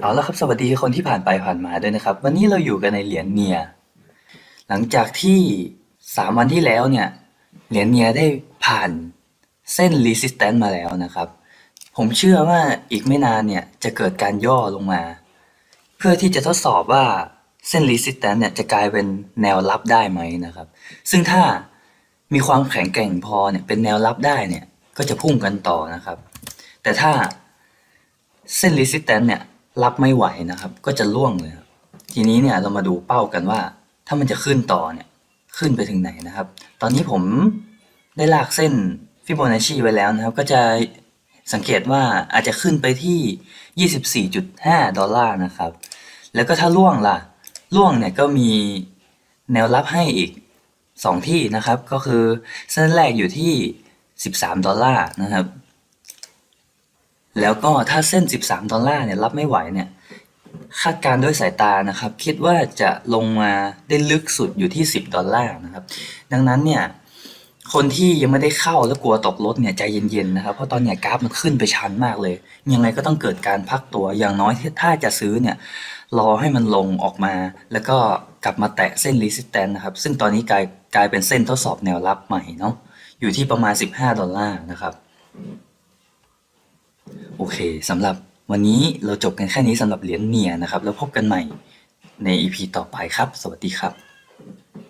เอาละครับสวัสดีคนที่ผ่านไปผ่านมาด้วยนะครับ วันนี้เราอยู่กันในเหรียญเนีย หลังจากที่สามวันที่แล้วเนี่ยเหรียญเนียได้ผ่านเส้น resistance มาแล้วนะครับ ผมเชื่อว่าอีกไม่นานเนี่ยจะเกิดการย่อลงมา เพื่อที่จะทดสอบว่าเส้น resistance เนี่ยจะกลายเป็นแนวรับได้ไหมนะครับ ซึ่งถ้ามีความแข็งแกร่งพอเนี่ยเป็นแนวรับได้เนี่ยก็จะพุ่งกันต่อนะครับ แต่ถ้าเส้น resistance เนี่ย รับไม่ไหวนะครับ ก็จะล่วงเลยครับทีนี้เนี่ยเรามาดูเป้ากันว่า ถ้ามันจะขึ้นต่อเนี่ยขึ้นไปถึงไหนนะครับ ตอนนี้ผมได้ลากเส้นฟิโบนัชชีไว้แล้วนะครับ ก็จะสังเกตว่าอาจจะขึ้นไปที่ 24.5 ดอลลาร์นะครับ แล้วก็ถ้าล่วงล่ะล่วงเนี่ยก็มีแนวรับให้อีก 2 ที่นะครับ ก็คือเส้นแรกอยู่ที่ 13 ดอลลาร์นะครับ แล้วก็ถ้าเส้น 13 ดอลลาร์เนี่ยรับไม่ไหวเนี่ยคาดการด้วยสายตานะครับ คิดว่าจะลงมาได้ลึกสุดอยู่ที่ 10 ดอลลาร์นะครับ ดังนั้นเนี่ยคนที่ยังไม่ได้เข้าแล้วกลัวตกรถเนี่ยใจเย็นๆนะครับ เพราะตอนเนี้ยกราฟมันขึ้นไปชันมากเลย ยังไงก็ต้องเกิดการพักตัวอย่างน้อยถ้าจะซื้อเนี่ยรอให้มันลงออกมา แล้วก็กลับมาแตะเส้น resistance นะครับ ซึ่งตอนนี้กลายกลายเป็นเส้นทดสอบแนวรับใหม่เนาะอยู่ที่ประมาณ 15 ดอลลาร์นะครับ โอเคสำหรับวันนี้เราจบกันแค่นี้สำหรับเหรียญเนียนะครับ แล้วพบกันใหม่ใน EP ต่อไปครับ สวัสดีครับ